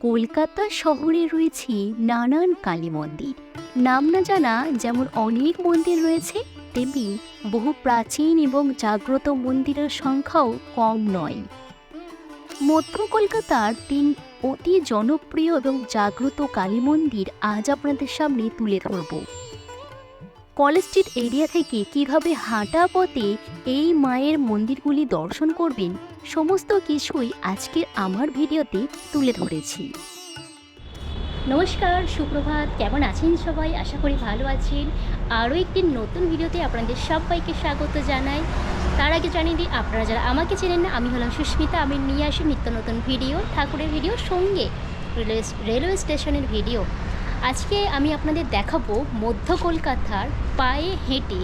কলকাতা শহরে রয়েছে নানান কালী মন্দির। নাম না জানা যেমন অনেক মন্দির রয়েছে, তেমনি বহু প্রাচীন এবং জাগ্রত মন্দিরের সংখ্যাও কম নয়। মধ্য কলকাতার তিন অতি জনপ্রিয় এবং জাগ্রত কালী মন্দির আজ আপনাদের সামনে তুলে ধরব। কলেজ স্ট্রিট এরিয়া থেকে কীভাবে হাঁটা পথে এই মায়ের মন্দিরগুলি দর্শন করবেন, সমস্ত কিছুই আজকের আমার ভিডিওতে তুলে ধরেছি। নমস্কার, সুপ্রভাত। কেমন আছেন সবাই? আশা করি ভালো আছেন। আরও একটি নতুন ভিডিওতে আপনাদের সবাইকে স্বাগত জানাই। তার আগে জানিয়ে দিই, আপনারা যারা আমাকে চেনেন না, আমি হলাম সুস্মিতা। আমি নিয়ে আসি নিত্য নতুন ভিডিও, ঠাকুরের ভিডিও, সঙ্গে রেলওয়ে রেলওয়ে স্টেশনের ভিডিও। আজকে আমি আপনাদের দেখাবো মধ্য কলকাতার পায়ে হেঁটে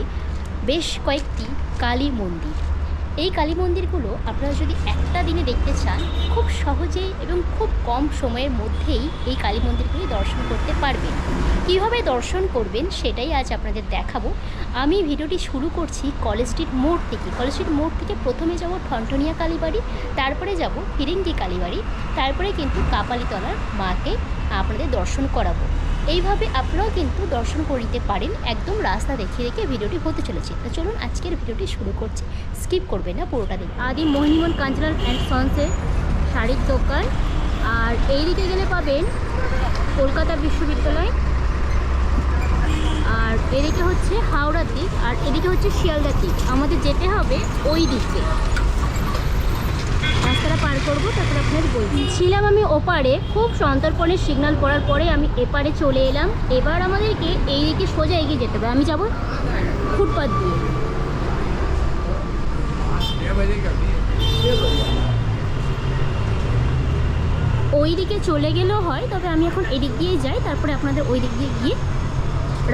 বেশ কয়েকটি কালী মন্দির। এই কালী মন্দিরগুলো আপনারা যদি একটা দিনে দেখতে চান, খুব সহজেই এবং খুব কম সময়ের মধ্যেই এই কালী মন্দিরগুলি দর্শন করতে পারবেন। কীভাবে দর্শন করবেন সেটাই আজ আপনাদের দেখাবো। আমি ভিডিওটি শুরু করছি কলেজ স্ট্রিট মোড় থেকে। কলেজ স্ট্রিট মোড় থেকে প্রথমে যাব ঠনঠনিয়া কালীবাড়ি, তারপরে যাব ফিরিঙ্গি কালীবাড়ি, তারপরে কিন্তু কাপালিতলার মাকে আপনাদের দর্শন করাবো। এইভাবে আপনারাও কিন্তু দর্শন করিতে পারেন, একদম রাস্তা দেখে দেখে ভিডিওটি হতে চলেছে। তো চলুন আজকের ভিডিওটি শুরু করছি। স্কিপ করবেন না পুরোটা দিন আদি মোহিনীমন কাঞ্চলাল অ্যান্ড সন্সের শাড়ির দোকান। আর এই দিকে গেলে পাবেন কলকাতা বিশ্ববিদ্যালয়। আর এদিকে হচ্ছে হাওড়ার দিক। আর এদিকে হচ্ছে শিয়ালদার দিক। আমাদের যেতে হবে ওই দিকে। রাস্তাটা পার করব তারপর আপনার বলছি ছিলাম আমি ওপারে, খুব সন্তর্পণের সিগনাল পড়ার পরে আমি এপারে চলে এলাম। এবার আমাদেরকে এই দিকে সোজা এগিয়ে যেতে হবে। আমি যাব ফুটপাথ দিয়ে। ওই দিকে চলে গেলেও হয়, তবে আমি এখন এদিক দিয়েই যাই। তারপরে আপনাদের ওই দিক দিয়ে গিয়ে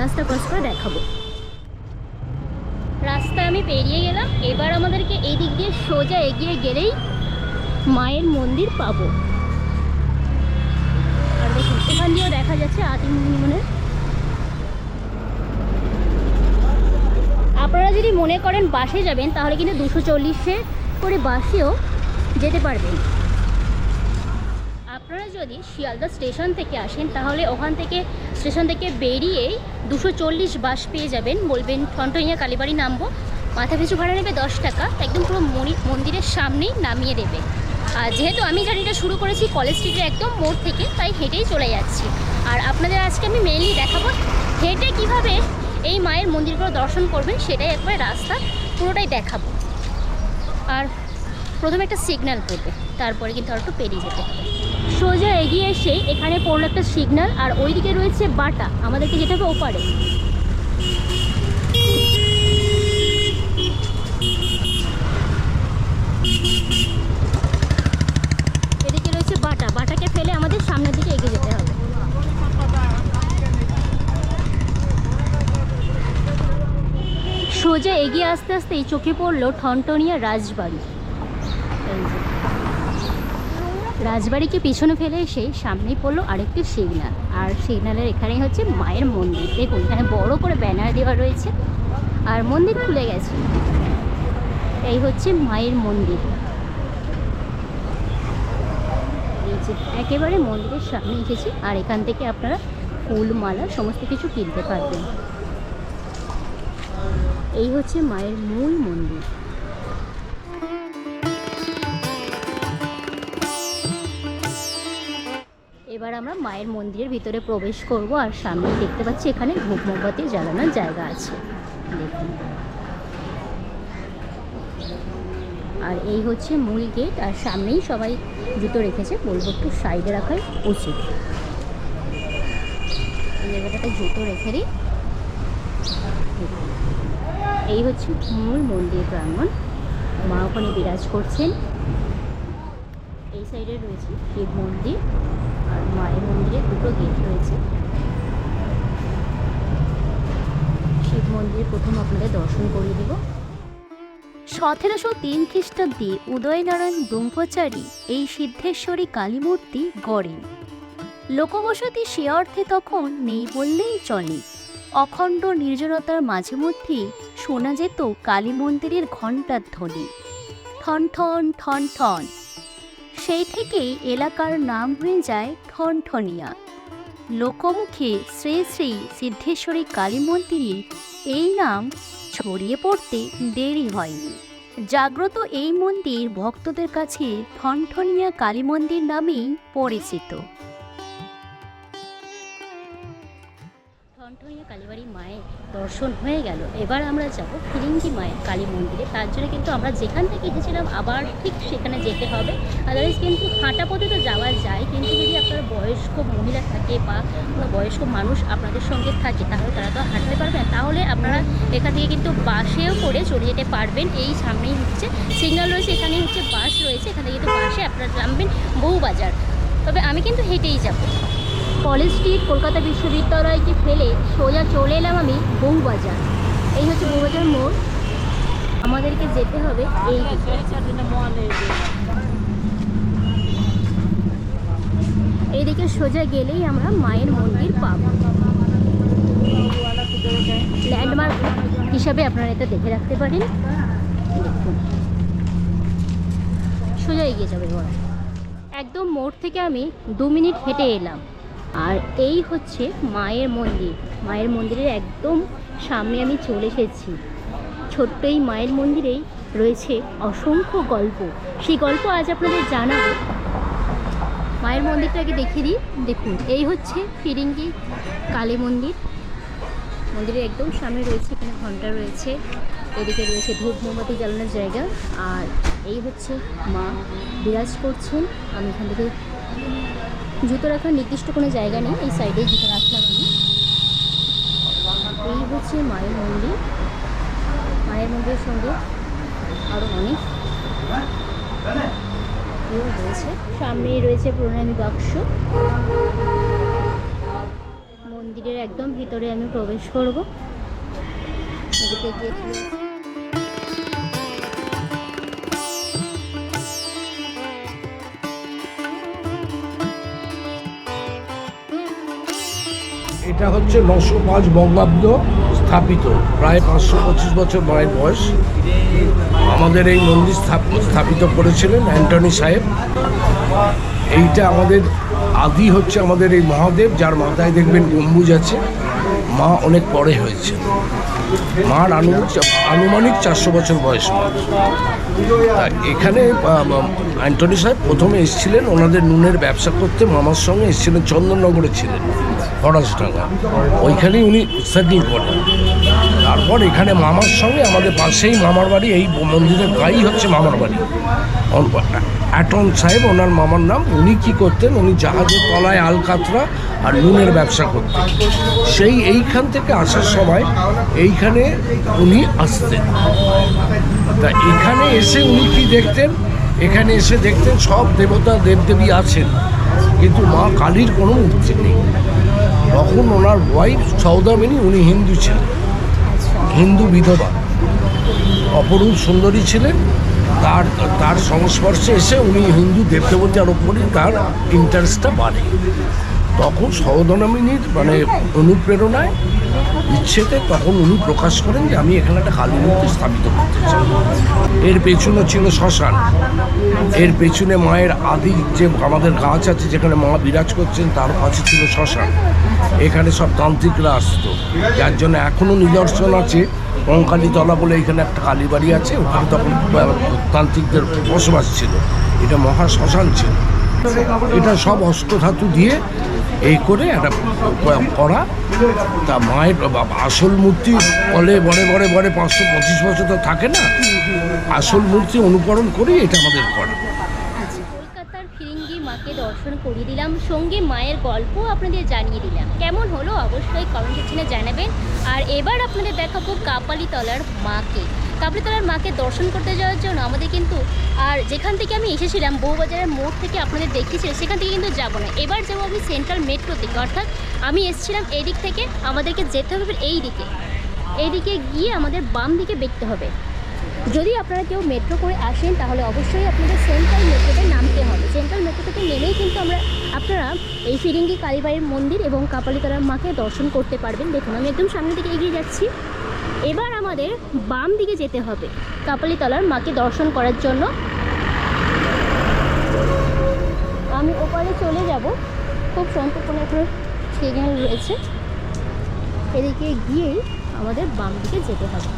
রাস্তা ক্রস করে দেখাবো। রাস্তা আমি পেরিয়ে গেলাম। এবার আমাদেরকে এই দিক দিয়ে সোজা এগিয়ে গেলেই মায়ের মন্দির পাবো। আর দেখুন দিয়েও দেখা যাচ্ছে আদিমনিমনের আপনারা যদি মনে করেন বাসে যাবেন, তাহলে কিন্তু দুশো চল্লিশে করে বাসেও যেতে পারবেন। আপনারা যদি শিয়ালদা স্টেশন থেকে আসেন, তাহলে ওখান থেকে, স্টেশন থেকে বেরিয়েই দুশো চল্লিশ বাস পেয়ে যাবেন। বলবেন ঠনটনিয়া কালীবাড়ি নামবো। মাথা পিছু ভাড়া নেবে দশ টাকা, একদম পুরো মনি- মন্দিরের সামনেই নামিয়ে দেবে। যেহেতু আমি জার্নিটা শুরু করেছি কলেজ স্ট্রিটের একদম মোড় থেকে, তাই হেঁটেই চলে যাচ্ছি। আর আপনাদের আজকে আমি মেনলি দেখাবো হেঁটে কীভাবে এই মায়ের মন্দিরগুলো দর্শন করবেন, সেটাই একবার রাস্তা পুরোটাই দেখাবো। আর প্রথমে একটা সিগন্যাল পড়বে তারপরে কিন্তু আর একটু পেরিয়ে যেতে হবে। সোজা এগিয়ে এসে এখানে পড়ল একটা সিগন্যাল আর ওইদিকে রয়েছে বাটা, আমাদেরকে যেতে হবে ওপারে রয়েছে বাটা বাটাকে ফেলে আমাদের সামনের দিকে এগিয়ে যেতে হবে সোজা এগিয়ে আস্তে আস্তেই চোখে পড়ল ঠনটনিয়া রাজবাড়ি। রাজবাড়িকে পিছনে ফেলে এসে সামনেই পড়ল আরেকটি সিগন্যাল। আর সিগনালের এখানেই হচ্ছে মায়ের মন্দির। দেখুন, এখানে বড় করে ব্যানার দেওয়া রয়েছে। আর মন্দির খুলে গেছে। এই হচ্ছে মায়ের মন্দির। একেবারে মন্দিরের সামনে এসেছি। আর এখান থেকে আপনারা ফুল মালা সমস্ত কিছু কিনতে পারবেন। এই হচ্ছে মায়ের মূল মন্দির। এবার আমরা মায়ের মন্দিরের ভিতরে প্রবেশ করব, আর সামনে দেখতে পাচ্ছি এখানে ধূপ মোমবাতি জ্বালানোর জায়গা আছে। দেখুন। আর এই হচ্ছে মূল গেট, আর সামনেই সবাই জুতো রেখেছে, বলব একটু সাইডে রাখাই উচিত। জায়গাটাতে জুতো রেখে দিই। এই হচ্ছে মূল মন্দির প্রাঙ্গণ। মা ওখানে বিরাজ করছেন। এই সাইডে রয়েছে শিব মন্দির আর মায়ের মন্দিরে দুটো গেট রয়েছে। শিব মন্দির প্রথম আপনাদের দর্শন করিয়ে দেব। সতেরোশো তিন খ্রিস্টাব্দে উদয়নারায়ণ ব্রহ্মচারী এই সিদ্ধেশ্বরী কালী মূর্তি গড়েন। লোকবসতি সে অর্থে তখন নেই বললেই চলে। অখণ্ড নির্জনতার মাঝে মধ্যেই শোনা যেত কালী মন্দিরের ঘণ্টার ধ্বনি। ঠন ঠন ঠন ঠন। সেই থেকেই এলাকার নাম হয়ে যায় ঠনঠনিয়া। লোকমুখে শ্রী শ্রী সিদ্ধেশ্বরী কালী মন্দিরের এই নাম ছড়িয়ে পড়তে দেরি হয়নি। জাগ্রত এই মন্দির ভক্তদের কাছে ঠনঠনিয়া কালী মন্দির নামেই পরিচিত। ঠনঠনিয়া কালীবাড়ি মায়ের দর্শন হয়ে গেল। এবার আমরা যাব ফিরিঙ্গি মায়ের কালী মন্দিরে। তার জন্য কিন্তু আমরা যেখান থেকে এসেছিলাম, আবার ঠিক সেখানে যেতে হবে। আদারওয়াইজ কিন্তু হাঁটা পথে তো যাওয়া যায়, কিন্তু যদি আপনার বয়স্ক মহিলা থাকে বা কোনো বয়স্ক মানুষ আপনাদের সঙ্গে থাকে, তাহলে তারা তো হাঁটতে পারবে না। তাহলে আপনারা এখান থেকে কিন্তু বাসেও করে চলে যেতে পারবেন। এই সামনেই হচ্ছে সিগন্যাল রয়েছে, এখানে হচ্ছে বাস রয়েছে। এখান কিন্তু বাসে আপনারা নামবেন বউবাজার। তবে আমি কিন্তু হেঁটেই যাব। কলেজ স্ট্রিট, কলকাতা বিশ্ববিদ্যালয়কে ফেলে সোজা চলে এলাম আমি বউবাজার এই হচ্ছে বউবাজার মোড়। আমাদেরকে যেতে হবে এই এইদিকে সোজা গেলেই আমরা মায়ের মন্দির পাবো। ল্যান্ডমার্ক হিসাবে আপনারা এটা দেখে রাখতে পারেন। সোজা এগিয়ে যাবে একদম মোড় থেকে আমি দু মিনিট হেঁটে এলাম। আর এই হচ্ছে মায়ের মন্দির। মায়ের মন্দিরের একদম সামনে আমি চলে এসেছি। ছোট্ট এই মায়ের মন্দিরেই রয়েছে অসংখ্য গল্প। সেই গল্প আজ আপনাদের জানাব। মায়ের মন্দিরটাকে দেখিয়ে দিই। দেখুন, এই হচ্ছে ফিরিঙ্গি কালী মন্দির। মন্দিরের একদম সামনে রয়েছে, এখানে ঘণ্টা রয়েছে। এদিকে রয়েছে ধূপ, মোমবাতি জ্বালানোর জায়গা। আর এই হচ্ছে মা বিরাজ করছেন। আমি এখান থেকে জুতো রাখার নির্দিষ্ট কোনো জায়গা নেই, এই সাইডেই জুতো রাখলাম আমি এই হচ্ছে মায়ের মন্দির। মায়ের মন্দিরের সঙ্গে আরও অনেক রয়েছে। সামনেই রয়েছে প্রণামী বাক্স। মন্দিরের একদম ভিতরে আমি প্রবেশ করব। এদিকে গেট এটা হচ্ছে নশো পাঁচ বঙ্গাব্দ স্থাপিত, প্রায় পাঁচশো পঁচিশ বছর বয়স। আমাদের এই মন্দির স্থাপিত করেছিলেন অ্যান্টনি সাহেব। এইটা আমাদের আদি হচ্ছে আমাদের এই মহাদেব, যার মাথায় দেখবেন গম্বুজ আছে। মা অনেক পরে হয়েছে। মার আনুমানিক আনুমানিক চারশো বছর বয়স এখানে অ্যান্টনি সাহেব প্রথমে এসেছিলেন ওনাদের নুনের ব্যবসা করতে, মামার সঙ্গে এসেছিলেন, চন্দননগরে ছিলেন, ফরাসডাঙ্গা। ওইখানেই উনি সেটেল করেন তারপর এখানে মামার সঙ্গে আমাদের পাশেই মামার বাড়ি, এই মন্দিরের গাই হচ্ছে মামার বাড়ি। অ্যাটন সাহেব, ওনার মামার নাম, উনি কি করতেন, উনি জাহাজের তলায় আলকাতরা আর নুনের ব্যবসা করতেন। সেই এইখান থেকে আসার সময় এইখানে উনি আসতেন। তা এখানে এসে উনি কি দেখতেন? এখানে এসে দেখতেন সব দেবতা দেবদেবী আছেন, কিন্তু মা কালীর কোনো মূর্তি নেই। তখন ওনার ওয়াইফ সৌদামিনী, উনি হিন্দু ছিলেন, হিন্দু বিধবা। অপরূপ সুন্দরী ছিলেন, তার তার সংস্পর্শে এসে উনি হিন্দু দেবদেবতার ওপরই তার ইন্টারেস্টটা বাড়ে। তখন সৌদনামিনীর মানে অনুপ্রেরণায়, ইচ্ছেতে তখন উনি প্রকাশ করেন যে আমি এখানে একটা কালী মূর্তি স্থাপিত করতে চাই। এর পেছনে ছিল শ্মশান। এর পেছনে মায়ের আদি যে আমাদের গাছ আছে, যেখানে মা বিরাজ করছেন, তার কাছে ছিল শ্মশান। এখানে সব তান্ত্রিকরা আসতো। যার জন্য এখনও নিদর্শন আছে। কঙ্কালীতলা বলে এখানে একটা কালীবাড়ি আছে, ওখানে তখন তান্ত্রিকদের বসবাস ছিল। এটা মহা শ্মশান ছিল। এটা সব অষ্টধাতু দিয়ে এই করে একটা করা তা মায়ের আসল মূর্তি বলে বড়ে বড়ে বড়ে পাঁচশো, পঁচিশ বছর তো থাকে না। আসল মূর্তি অনুকরণ করে এটা আমাদের করা। আচ্ছা কলকাতার ফিরিঙ্গি মাকে দর্শন করিয়ে দিলাম। সঙ্গে মায়ের গল্প আপনাদের জানিয়ে দিলাম। কেমন হলো? অবশ্যই কমেন্ট সেকশনে জানাবেন। আর এবার আপনাদের দেখাবো কাপালিতলার মাকে। কাপালিতলার মাকে দর্শন করতে যাওয়ার জন্য আমাদের কিন্তু আর যেখান থেকে আমি এসেছিলাম, বউবাজারের মোড় থেকে আপনাদের দেখিয়েছিলাম, সেখান থেকে কিন্তু যাব না। এবার যাব আমি সেন্ট্রাল মেট্রো থেকে অর্থাৎ আমি এসেছিলাম এই দিক থেকে আমাদেরকে যেতে হবে এই দিকে। এই দিকে গিয়ে আমাদের বাম দিকে দেখতে হবে। যদি আপনারা কেউ মেট্রো করে আসেন, তাহলে অবশ্যই আপনাদের সেন্ট্রাল মেট্রোতে নামতে হবে। সেন্ট্রাল মেট্রো থেকে নেমেই কিন্তু আমরা, আপনারা এই ফিরিঙ্গি কালীবাড়ির মন্দির এবং কাপালিতলার মাকে দর্শন করতে পারবেন। দেখুন, আমি একদম সামনের দিকে এগিয়ে যাচ্ছি। এবার আমাদের বাম দিকে যেতে হবে। কাপালিতলার মাকে দর্শন করার জন্য। আমি ওপারে চলে যাব। খুব সম্পূর্ণ এখন সিগন্যাল রয়েছে। এদিকে গিয়েই আমাদের বাম দিকে যেতে হবে।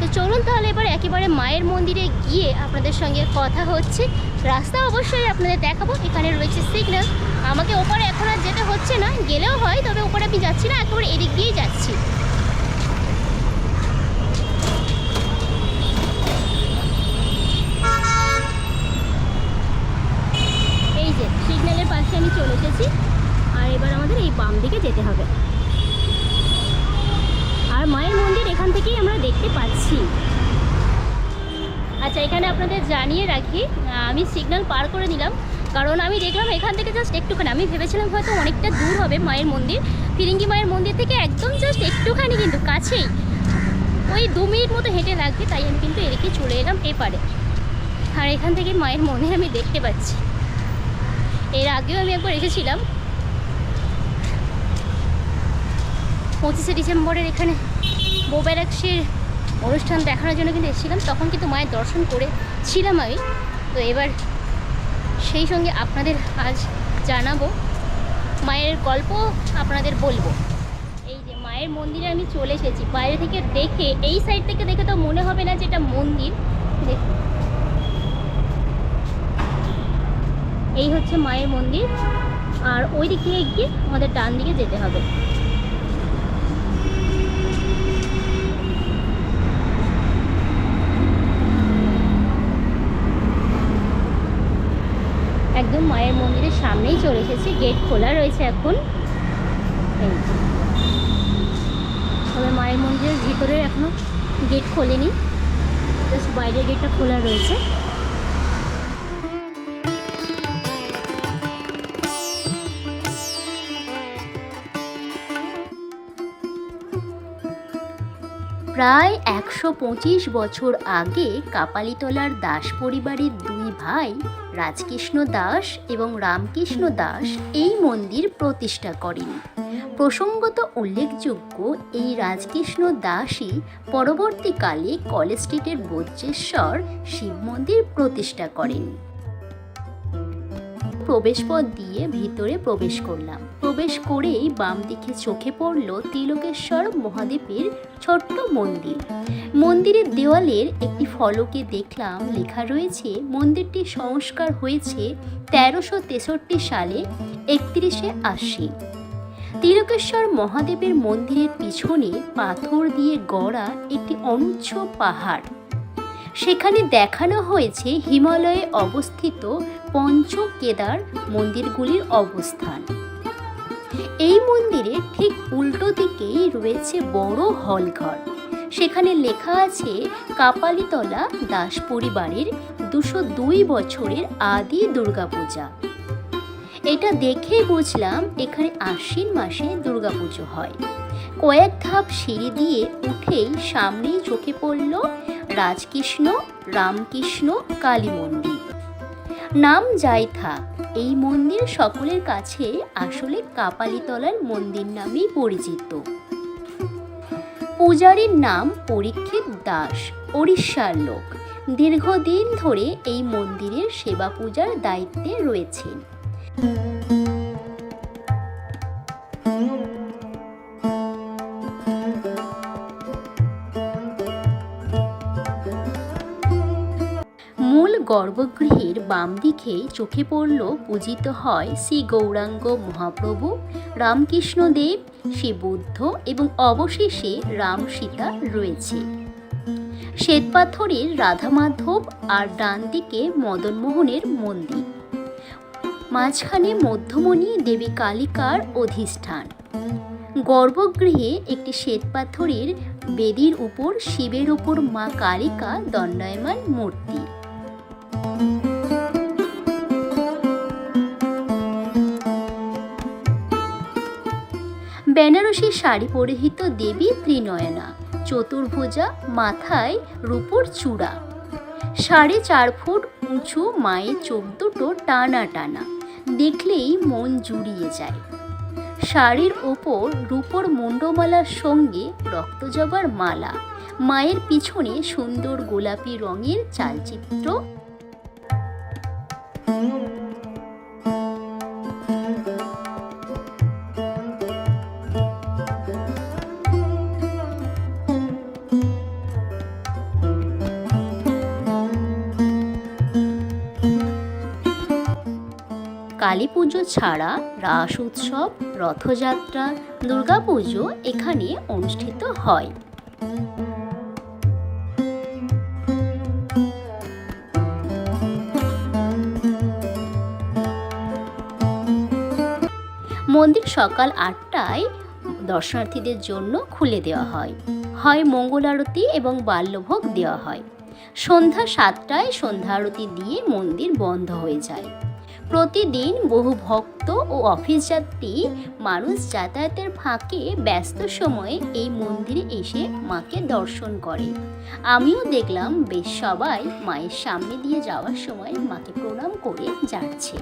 তো চলুন তাহলে এবার একেবারে মায়ের মন্দিরে গিয়ে আপনাদের সঙ্গে কথা হচ্ছে। রাস্তা অবশ্যই আপনাদের দেখাবো। এখানে রয়েছে সিগন্যাল। আমাকে ওপারে এখন আর যেতে হচ্ছে না। গেলেও হয়, তবে ওপারে আমি যাচ্ছি না। একেবারে এদিক দিয়েই যাচ্ছি এই যে সিগন্যালের পাশে আমি চলে এসেছি আর এবার আমাদের এই বাম দিকে যেতে হবে আর মায়ের মন্দির এখান থেকেই আমরা দেখতে পাচ্ছি আচ্ছা এখানে আপনাদের জানিয়ে রাখি আমি সিগন্যাল পার করে নিলাম। কারণ আমি দেখলাম এখান থেকে জাস্ট একটুখানি, আমি ভেবেছিলাম হয়তো অনেকটা দূর হবে মায়ের মন্দির। ফিরিঙ্গি মায়ের মন্দির থেকে একদম জাস্ট একটুখানি কিন্তু কাছেই। ওই দু মিনিট মতো হেঁটে লাগবে, তাই আমি কিন্তু এদিকে চলে এলাম এপারে। আর এখান থেকে মায়ের মন্দির আমি দেখতে পাচ্ছি। এর আগেও আমি একবার এসেছিলাম। পঁচিশে ডিসেম্বরের এখানে বোবেরাক্সের অনুষ্ঠান দেখানোর জন্য কিন্তু এসেছিলাম। তখন কিন্তু মায়ের দর্শন করেছিলাম আমি। তো এবার সেই সঙ্গে আপনাদের আজ জানাব। মায়ের গল্প আপনাদের বলব। এই যে মায়ের মন্দিরে আমি চলে এসেছি। বাইরে থেকে দেখে, এই সাইড থেকে দেখে তো মনে হবে না যে এটা মন্দির। দেখুন। এই হচ্ছে মায়ের মন্দির। আর ওই দিক থেকে গিয়ে আমাদের ডান দিকে যেতে হবে। একদম মায়ের মন্দিরের সামনেই চলে এসেছি, গেট খোলা রয়েছে এখন। তবে মায়ের মন্দিরের ভিতরে এখনও গেট খোলেনি, জাস্ট বাইরের গেটটা খোলা রয়েছে প্রায় একশো পঁচিশ বছর আগে কাপালিতলার দাস পরিবারের ভাই রাজকৃষ্ণ দাস এবং রামকৃষ্ণ দাস এই মন্দির প্রতিষ্ঠা করেন। প্রসঙ্গত উল্লেখযোগ্য, এই রাজকৃষ্ণ দাসই পরবর্তীকালে কলেজ স্ট্রিটের বজ্রেশ্বর শিব মন্দির প্রতিষ্ঠা করেন। প্রবেশপথ দিয়ে ভিতরে প্রবেশ করলাম। প্রবেশ করেই বাম দিকে চোখে পড়ল তিলকেশ্বর মহাদেবের ছোট্ট মন্দির। মন্দিরের দেওয়ালের একটি ফলকে দেখলাম লেখা রয়েছে, মন্দিরটি সংস্কার হয়েছে তেরোশো তেষট্টি সালে একত্রিশে আশি তিলকেশ্বর মহাদেবের মন্দিরের পিছনে পাথর দিয়ে গড়া একটি অনুচ্চ পাহাড়। সেখানে দেখানো হয়েছে হিমালয়ে অবস্থিত পঞ্চ কেদার মন্দিরগুলির অবস্থান। এই মন্দিরে ঠিক উল্টো দিকেই রয়েছে বড় হলঘর। সেখানে লেখা আছে, কাপালিতলা দাস পরিবারের দুশো দুই বছরের আদি দুর্গাপূজা। এটা দেখে বুঝলাম এখানে আশ্বিন মাসে দুর্গাপুজো হয়। কয়েক ধাপ সিঁড়ি দিয়ে উঠেই সামনেই চোখে পড়ল রাজকৃষ্ণ, রামকৃষ্ণ কালী মন্দির নাম যাই থাক, এই মন্দির সকলের কাছে আসলে কাপালিতলার মন্দির নামেই পরিচিত। পূজারীর নাম পরীক্ষিত দাস, ওড়িশার লোক। দীর্ঘদিন ধরে এই মন্দিরের সেবা পূজার দায়িত্বে রয়েছেন। গর্ভগৃহের বাম দিকে চোখে পড়ল পূজিত হয় শ্রী গৌরাঙ্গ মহাপ্রভু রামকৃষ্ণদেব শ্রী বুদ্ধ এবং অবশেষে রাম সীতা রয়েছে। শ্বেতপাথরের রাধা মাধব আর ডান দিকে মদনমোহনের মন্দির। মাঝখানে মধ্যমণি দেবী কালিকার অধিষ্ঠান। গর্ভগৃহে একটি শ্বেতপাথরের বেদির উপর শিবের উপর মা কালিকা দণ্ডায়মান মূর্তি। বেনারসি শাড়ি পরিহিত দেবী ত্রিনয়না, চতুর্ভুজা, মাথায় রূপোর চূড়া। সাড়ে চার ফুট উঁচু, মায়ের চোখ দুটো টানা টানা, দেখলেই মন জুড়িয়ে যায়। শাড়ির ওপর রূপোর মুন্ডমালার সঙ্গে রক্তজবার মালা, মায়ের পিছনে সুন্দর গোলাপি রঙের চালচিত্র। কালী পুজো ছাড়া রাস উৎসব, রথযাত্রা, দুর্গাপুজো এখানে অনুষ্ঠিত হয়। মন্দির সকাল আটটায় দর্শনার্থীদের জন্য খুলে দেওয়া হয়। হয় মঙ্গল আরতি এবং বাল্যভোগ দেওয়া হয়। সন্ধ্যা সাতটায় সন্ধ্যা আরতি দিয়ে মন্দির বন্ধ হয়ে যায়। প্রতিদিন বহু ভক্ত ও অফিস যাত্রী মানুষ যাতায়াতের ফাঁকে ব্যস্ত সময়ে এই মন্দিরে এসে মাকে দর্শন করে। আমিও দেখলাম বেশ সবাই মায়ের সামনে দিয়ে যাওয়ার সময় মাকে প্রণাম করে যাচ্ছে।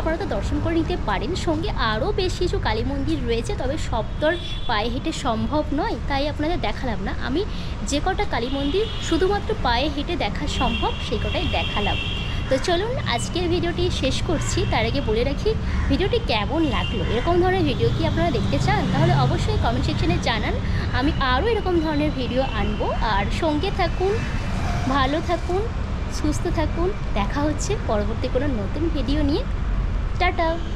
আপনারা তো দর্শন করে নিতে পারেন। সঙ্গে আরও বেশ কিছু কালী মন্দির রয়েছে, তবে সব তো পায়ে হেঁটে সম্ভব নয়, তাই আপনাদের দেখালাম না। আমি যে কটা কালী মন্দির শুধুমাত্র পায়ে হেঁটে দেখা সম্ভব, সেই কটাই দেখালাম। তো চলুন, আজকের ভিডিওটি শেষ করছি। তার আগে বলে রাখি, ভিডিওটি কেমন লাগল? এরকম ধরনের ভিডিও কি আপনারা দেখতে চান? তাহলে অবশ্যই কমেন্ট সেকশনে জানান। আমি আরও এরকম ধরনের ভিডিও আনব। আর সঙ্গে থাকুন, ভালো থাকুন, সুস্থ থাকুন। দেখা হচ্ছে পরবর্তী কোনো নতুন ভিডিও নিয়ে। টাটা।